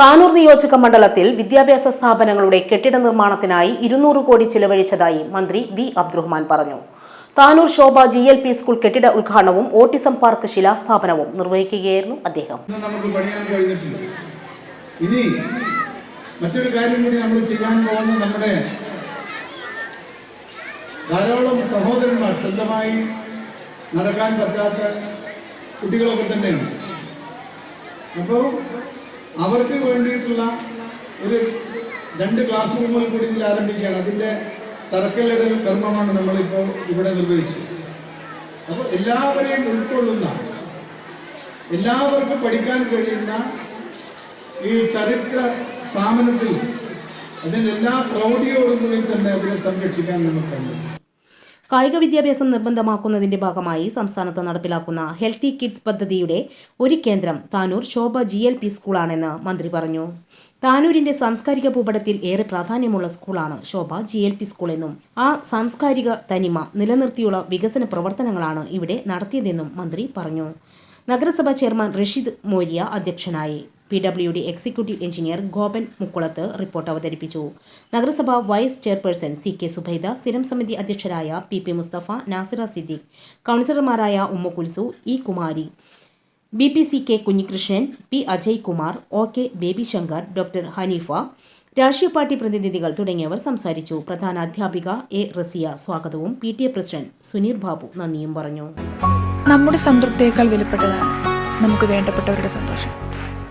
താനൂർ നിയോജക മണ്ഡലത്തിൽ വിദ്യാഭ്യാസ സ്ഥാപനങ്ങളുടെ കെട്ടിട നിർമ്മാണത്തിനായി ഇരുന്നൂറ് കോടി ചിലവഴിച്ചതായി മന്ത്രി വി അബ്ദുറഹ്മാൻ പറഞ്ഞു. Tanur Shobha G L P school കെട്ടിട ഉദ്ഘാടനവും ഓട്ടിസം പാർക്ക് ശിലാസ്ഥാപനവും നിർവഹിക്കുകയായിരുന്നു അദ്ദേഹം. ഇനി മറ്റൊരു കാര്യം കൂടി നമ്മൾ ചെയ്യാൻ പോകുന്ന നമ്മുടെ ധാരാളം സഹോദരന്മാർ സ്വന്തമായി നടക്കാൻ പറ്റാത്ത കുട്ടികളൊക്കെ തന്നെയാണ് അപ്പോൾ അവർക്ക് വേണ്ടിയിട്ടുള്ള ഒരു രണ്ട് ക്ലാസ് റൂമുകൾ കൂടി ഇതിൽ ആരംഭിക്കുകയാണ്. അതിന്റെ തറക്കല്ലിടൽ കർമ്മമാണ് നമ്മളിപ്പോൾ ഇവിടെ നിർവഹിച്ചത്. അപ്പോൾ എല്ലാവരെയും ഉൾക്കൊള്ളുന്ന എല്ലാവർക്കും പഠിക്കാൻ കഴിയുന്ന ഈ ചരിത്ര സ്ഥാപനത്തിൽ അതിന്റെ എല്ലാ പ്രൗഢിയോടും കൂടി തന്നെ അതിനെ സംരക്ഷിക്കാൻ നമുക്ക് കഴിയും. കായിക വിദ്യാഭ്യാസം നിർബന്ധമാക്കുന്നതിന്റെ ഭാഗമായി സംസ്ഥാനത്ത് നടപ്പിലാക്കുന്ന ഹെൽത്തി കിഡ്സ് പദ്ധതിയുടെ ഒരു കേന്ദ്രം Tanur Shobha G L P സ്കൂളാണെന്ന് മന്ത്രി പറഞ്ഞു. താനൂരിന്റെ സാംസ്കാരിക ഭൂപടത്തിൽ ഏറെ പ്രാധാന്യമുള്ള സ്കൂളാണ് Shobha G L P school എന്നും ആ സാംസ്കാരിക തനിമ നിലനിർത്തിയുള്ള വികസന പ്രവർത്തനങ്ങളാണ് ഇവിടെ നടത്തിയതെന്നും മന്ത്രി പറഞ്ഞു. നഗരസഭാ ചെയർമാൻ റഷീദ് മോര്യ അധ്യക്ഷനായി. P W D executive engineer Gopan Mukkulath report അവതരിപ്പിച്ചു. നഗരസഭ vice chairperson C K Subaida സ്ഥിരം സമിതി അധ്യക്ഷരായ പി പി മുസ്തഫ നാസിറ സിദ്ദീഖ് കൗൺസിലർമാരായ Umma Kulsu E Kumari B P C K Kunhikrishnan P Ajay Kumar O K Baby Shankar doctor Hanifa രാഷ്ട്രീയ party പ്രതിനിധികൾ തുടങ്ങിയവർ സംസാരിച്ചു. പ്രധാന അധ്യാപിക എ റസിയ സ്വാഗതവും P T A president Suneer Babu നന്ദിയും പറഞ്ഞു. നമ്മുടെ സംതൃപ്തിയേക്കാൾ വിലപ്പെട്ടതാണ് നമുക്ക് വേണ്ടപ്പെട്ടവരുടെ സന്തോഷം.